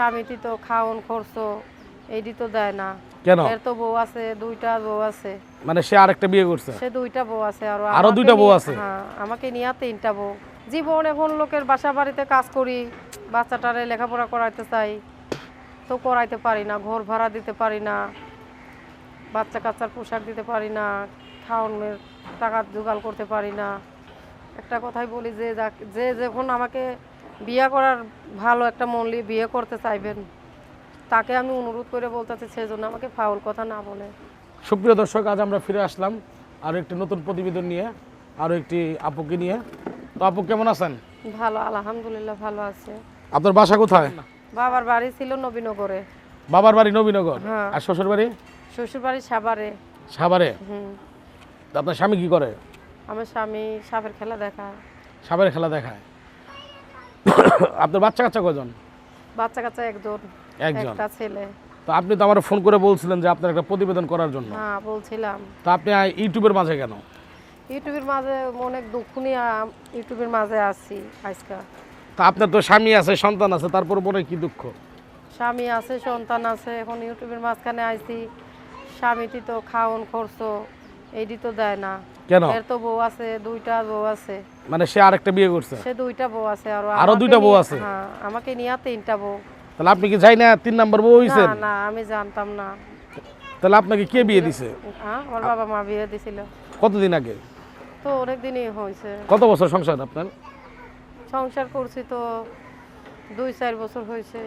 স্বামীটি তো খাওন খরচ এইটি তো দেয় না। কেন? এর তো বউ আছে দুইটা বউ আছে। মানে সে আরেকটা বিয়ে করছে? সে দুইটা বউ আছে আর। আরও দুইটা বউ আছে? হ্যাঁ আমাকে নিয়ে তিনটা বউ। জীবন এখন লোকের বাসা বাড়িতে কাজ করি বাচ্চাটারে লেখাপড়া করাইতে চাই তো করাইতে পারি না ঘর ভাড়া দিতে পারি না বাচ্চা কাচ্চার পোশাক দিতে পারি না খাওয়ানোর টাকা জোগাড় করতে পারি না। একটা কথাই বলি যে যে যখন আমাকে বিয়ে করার ভালো একটা মনলি বিয়ে করতে চাইবেন। তাকে আমি অনুরোধ করে বলতেছি সেজন্য আমাকে ফাউল কথা না বলে। সুপ্রিয় দর্শক আজ আমরা ফিরে আসলাম আরও একটি নতুন প্রতিবেদন নিয়ে আরও একটি আপুকে নিয়ে। তো আপু কেমন আছেন? ভালো আলহামদুলিল্লাহ ভালো আছে। আপনার বাসা কোথায়? বাবার বাড়ি ছিল নবীনগরে। বাবার বাড়ি নবীনগর? হ্যাঁ। আর শ্বশুর বাড়ি? শ্বশুর বাড়ি সাভারে। সাভারে? আপনার স্বামী কি করে? আমার স্বামী সাপের খেলা দেখায়। সাভারে খেলা দেখায়। আপনার বাচ্চা কাচ্চা কজন বাচ্চা কাচ্চা একজন। একজন। একটা ছেলে। তো আপনি তো আমার ফোন করে বলছিলেন যে আপনার একটা প্রতিবেদন করার জন্য। হ্যাঁ বলছিলাম। তো আপনি ইউটিউবের মাঝে কেন? ইউটিউবের মাঝে অনেক দুঃখ নিয়ে ইউটিউবের মাঝে আছি আজকা। তা আপনার তো স্বামী আছে সন্তান আছে তারপর মনে কি দুঃখ? স্বামী আছে সন্তান আছে এখন ইউটিউবের মাঝখানে আইছি। স্বামীটি তো খাওন খরচ এইটি তো দেয় না। কেন? এর তো বউ আছে দুইটা বউ আছে। মানে সে আরেকটা বিয়ে করছে? সে দুইটা বউ আছে আর আরও দুইটা বউ আছে? হ্যাঁ আমাকে নিয়ে তিনটা বউ। তাহলে আপনি কি যাই না তিন নাম্বার বউ হয়েছেন না না আমি জানতাম না। তাহলে আপনাকে কে বিয়ে দিছে? হ্যাঁ আমার বাবা মা বিয়ে দিছিল। কতদিন আগে? তো অনেক দিনই হয়েছে। কত বছর সংসার আপনার? সংসার করছি তো দুই চার বছর হয়েছে।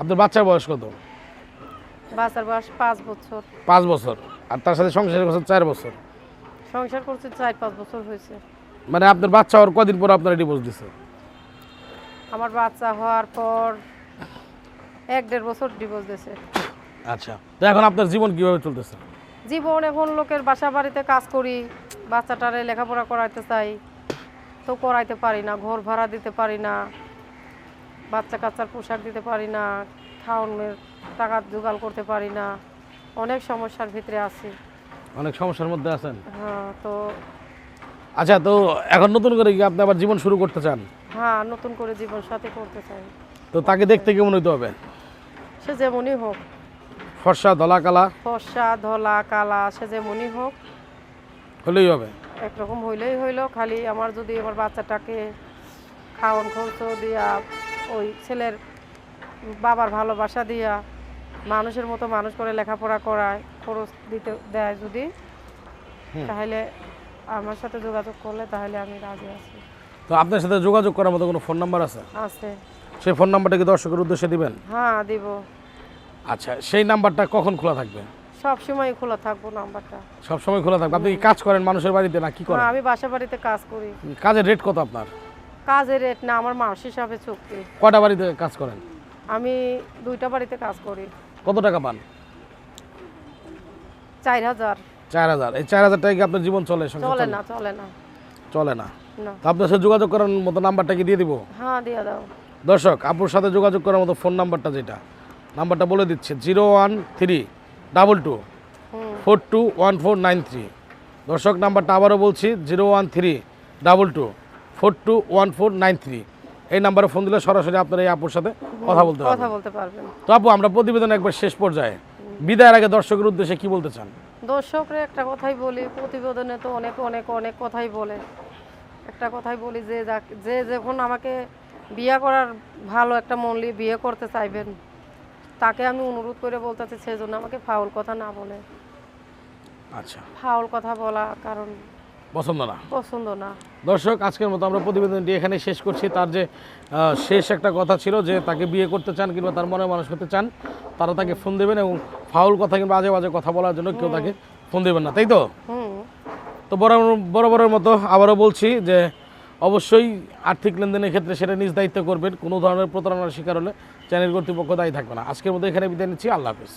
আপনার বাচ্চার বয়স কত? বাচ্চার বয়স পাঁচ বছর। পাঁচ বছর। আর তার সাথে সংসার করছেন চার বছর। সংসার করছে চার পাঁচ বছর হয়েছে। মানে আপনার বাচ্চা হওয়ার কদিন পর আপনার ডিভোর্স দিছে? আমার বাচ্চা হওয়ার পর এক দেড় বছর ডিভোর্স দিয়েছে আচ্ছা। তো এখন আপনার জীবন কীভাবে চলতেছে? জীবন এখন লোকের বাসা বাড়িতে কাজ করি বাচ্চাটারে লেখাপড়া করাইতে চাই তো করাইতে পারি না ঘর ভাড়া দিতে পারি না বাচ্চা কাচ্চার পোশাক দিতে পারি না খাওয়ানোর টাকা জোগাড় করতে পারি না। অনেক সমস্যার ভিতরে আছি। অনেক সমস্যার মধ্যে আছেন? হ্যাঁ তো আচ্ছা তো এখন নতুন করে কি আপনি আবার জীবন শুরু করতে চান? হ্যাঁ নতুন করে জীবন সাথে করতে চাই। তো তাকে দেখতে কেমন হইতে হবে? সে যেমনই হোক। ফর্সা ধলা কালা? ফর্সা ধলা কালা সে যেমনই হোক। হলেই হবে। একরকম হইলেই হইল খালি আমার যদি আমার বাচ্চাটাকে খাওয়ান খরচ দিয়া ওই ছেলের বাবার ভালোবাসা দিয়া মানুষের মতো মানুষ করে লেখাপড়া করায় খরচ দিতে দেয় যদি তাহলে আমার সাথে যোগাযোগ করলে তাহলে আমি রাজি আছি। তো আপনার সাথে যোগাযোগ করার মতো কোনো ফোন নাম্বার আছে? আছে। সেই ফোন নাম্বারটা কি দর্শকের উদ্দেশ্যে দিবেন? হ্যাঁ দিব। আচ্ছা সেই নাম্বারটা কখন খোলা থাকবে? সব সময় খোলা থাকব নাম্বারটা সব সময় খোলা থাকবে। আপনি কি কাজ করেন মানুষের বাড়িতে না কি করেন? হ্যাঁ আমি বাসা বাড়িতে কাজ করি। কাজের রেট কত আপনার? কাজের রেট না আমার মাস হিসাবে চুক্তি। কয়টা বাড়িতে কাজ করেন? আমি দুইটা বাড়িতে কাজ করি। কত টাকা পান? চার হাজার। চার হাজার। এই চার হাজার টাকা কি আপনার জীবন চলে চলে? না চলে না। চলে না? আপনার সাথে যোগাযোগ করার মতো নাম্বারটা কি দিয়ে দিব? হ্যাঁ দিয়ে দাও। দর্শক আপুর সাথে যোগাযোগ করার মতো ফোন নাম্বারটা যেটা নাম্বারটা বলে দিচ্ছে zero one three double two four two one four nine three. দর্শক নাম্বারটা আবারও বলছি zero one three double two four two one four nine three. এই নাম্বারে ফোন দিলে সরাসরি আপনার এই আপুর সাথে কথা বলতে কথা বলতে পারবেন। তো আপু আমরা প্রতিবেদন একবার শেষ পর্যায়ে। বিদায়ের আগে দর্শকের উদ্দেশ্যে কি বলতে চান? দর্শকরা একটা কথাই বলি প্রতিবেদনে তো অনেক অনেক অনেক কথাই বলে। একটা কথাই বলি যে যে যখন আমাকে বিয়ে করার ভালো একটা মনলি বিয়ে করতে চাইবেন তাকে আমি অনুরোধ করে বলতেছি সেজন্য আমাকে ফাউল কথা না বলে। আচ্ছা। ফাউল কথা বলা কারণ পছন্দ না? পছন্দ না। দর্শক আজকের মতো আমরা প্রতিবেদনটি এখানে শেষ করছি। তার যে শেষ একটা কথা ছিল যে তাকে বিয়ে করতে চান কিংবা তার মনে মানুষ হতে চান তারা তাকে ফোন দেবেন এবং ফাউল কথা কিংবা আজে বাজে কথা বলার জন্য কেউ তাকে ফোন দেবেন না তাই তো? তো বরাবরের মতো আবারও বলছি যে অবশ্যই আর্থিক লেনদেনের ক্ষেত্রে সেটা নিজ দায়িত্ব করবেন। কোনো ধরনের প্রতারণার শিকার হলে চ্যানেল কর্তৃপক্ষ দায়ী থাকবে না। আজকের মতো এখানে বিদায় নিচ্ছি। আল্লাহ হাফিজ।